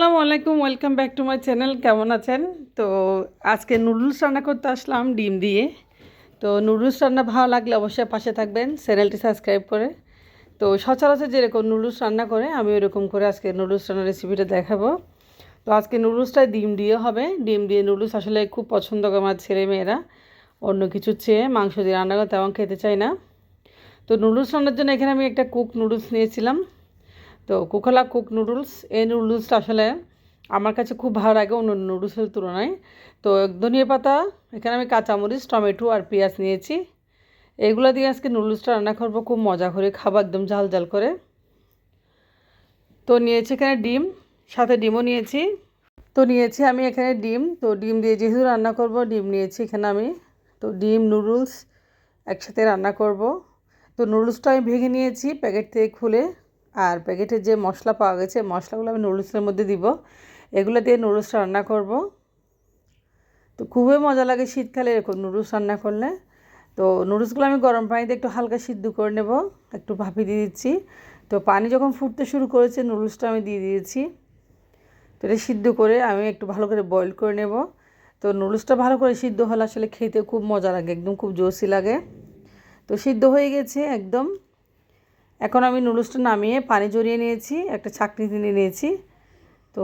আসসালামু আলাইকুম welcome back to my channel কেমন আছেন? তো আজকে নুডলস রান্না করতে আসলাম, ডিম দিয়ে। তো নুডলস রান্না ভালো লাগলে অবশ্যই পাশে থাকবেন, চ্যানেলটি সাবস্ক্রাইব করে। তো সচরাচর যেরকম নুডলস রান্না করে, আমি ওরকম করে আজকে নুডলস রান্নার রেসিপিটা দেখাবো। তো আজকে নুডলসটা ডিম দিয়ে হবে। ডিম দিয়ে নুডলস আসলে খুব পছন্দ করে আমার ছেলে মেয়েরা। অন্য কিছু চেয়ে মাংস দিয়ে রান্না করে তেমন খেতে চায় না। তো নুডলস রান্নার জন্য এখানে আমি একটা কুক নুডলস নিয়েছিলাম। তো কোকালা কুক নুডলস এই নুডলসটা আসলে আমার কাছে খুব ভালো লাগে অন্য নুডলসের তুলনায়। তো ধনিয়া পাতা, এখানে আমি কাঁচামরিচ, টমেটো আর পেঁয়াজ নিয়েছি। এগুলো দিয়ে আজকে নুডলসটা রান্না করব, খুব মজা করে খাব, একদম ঝাল ঝাল করে। তো নিয়েছি এখানে ডিম, সাথে ডিমও নিয়েছি। তো নিয়েছি আমি এখানে ডিম, তো ডিম দিয়ে যেহেতু রান্না করব, ডিম নিয়েছি এখানে আমি। তো ডিম নুডলস একসাথে রান্না করব। তো নুডলসটা আমি ভেঙে নিয়েছি প্যাকেট থেকে খুলে। আর প্যাকেটের যে মশলা পাওয়া গেছে মশলাগুলো আমি নুডলসের মধ্যে দিব। এগুলো দিয়ে নুডলসটা রান্না করব। তো খুবই মজা লাগে শীতকালে এরকম নুডলস রান্না করলে। তো নুডলসগুলো আমি গরম পানিতে একটু হালকা সিদ্ধ করে নেব, একটু ভাপি দিয়ে দিচ্ছি। তো পানি যখন ফুটতে শুরু করেছে, নুডলসটা আমি দিয়ে দিয়েছি। তো এটা সিদ্ধ করে আমি একটু ভালো করে বয়েল করে নেব। তো নুডলসটা ভালো করে সিদ্ধ হলে আসলে খেতে খুব মজা লাগে, একদম খুব জোসি লাগে। তো সিদ্ধ হয়ে গেছে একদম। এখন আমি নুডলসটা নামিয়ে পানি জড়িয়ে নিয়েছি, একটা ছাকনি নিয়ে নিয়েছি। তো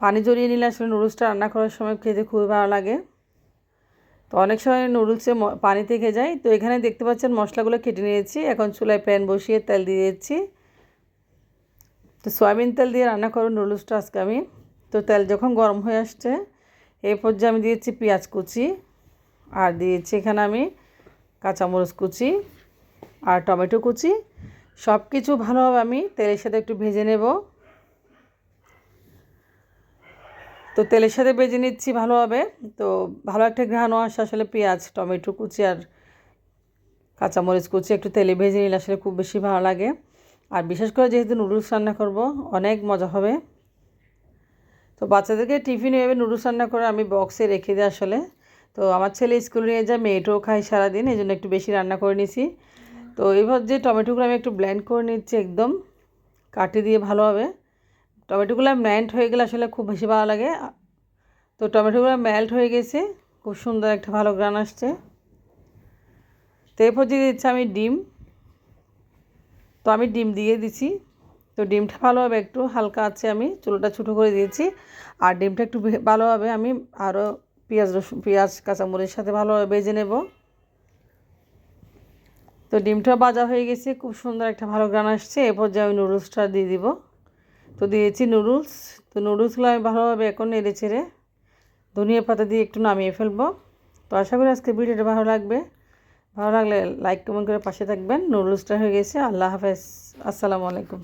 পানি জড়িয়ে নিলে আসলে নুডলসটা রান্না করার সময় খেতে খুবই ভালো লাগে। তো অনেক সময় নুডলসে পানি থেকে যায়। তো এখানে দেখতে পাচ্ছেন মশলাগুলো কেটে নিয়েছি। এখন চুলায় প্যান বসিয়ে তেল দিয়ে দিচ্ছি। তো সয়াবিন তেল দিয়ে রান্না করব নুডলসটা আজকে আমি। তো তেল যখন গরম হয়ে আসছে এই পর্যায়ে আমি দিয়েছি পেঁয়াজ কুচি। আর দিয়েছি এখানে আমি কাঁচামরিচ কুচি আর টমেটো কুচি। সব কিছু ভালোভাবে আমি তেলের সাথে একটু ভেজে নেব। তো তেলের সাথে ভেজে নিচ্ছি ভালোভাবে। তো ভালো একটা ঘ্রাণও আসে আসলে পেঁয়াজ, টমেটো কুচি আর কাঁচামরিচ কুচি একটু তেলে ভেজে নিলে আসলে খুব বেশি ভালো লাগে। আর বিশেষ করে যেহেতু নুডলস রান্না করব, অনেক মজা হবে। তো বাচ্চাদেরকে টিফিন এভাবে নুডলস রান্না করে আমি বক্সে রেখে দিই আসলে। তো আমার ছেলে স্কুলে নিয়ে যায়, মেয়েটাও খায় সারাদিন এই জন্য একটু বেশি রান্না করে নিয়েছি তো এবার যে টমেটোগুলো আমি একটু ব্ল্যান্ড করে নিচ্ছি একদম, কাটি দিয়ে ভালোভাবে। টমেটোগুলো ম্যাল্ট হয়ে গেলে আসলে খুব বেশি ভালো লাগে। তো টমেটোগুলো ম্যাল্ট হয়ে গেছে, খুব সুন্দর একটা ভালো গ্রান আসছে। তো এরপর দিয়ে দিচ্ছি আমি ডিম। তো আমি ডিম দিয়ে দিছি। তো ডিমটা ভালোভাবে একটু হালকা আছে, আমি চুলোটা ছোটো করে দিয়েছি। আর ডিমটা একটু ভালোভাবে আমি আরও পেঁয়াজ রসুন, পেঁয়াজ, কাঁচামরিচের সাথে ভালোভাবে বেজে নেব। তো ডিমটা বাজা হয়ে গেছে, খুব সুন্দর একটা ভালো গান আসছে। এরপর যে আমি নুডলসটা দিয়ে দিব। তো দিয়েছি নুডলস। তো নুডলসগুলো আমি ভালোভাবে এখন নেড়ে ছেড়ে ধনিয়া পাতা দিয়ে একটু নামিয়ে ফেলব। তো আশা করি আজকে ভিডিওটা ভালো লাগবে। ভালো লাগলে লাইক, কমেন্ট করে পাশে থাকবেন। নুডলসটা হয়ে গেছে। আল্লাহ হাফেজ। আসসালামু আলাইকুম।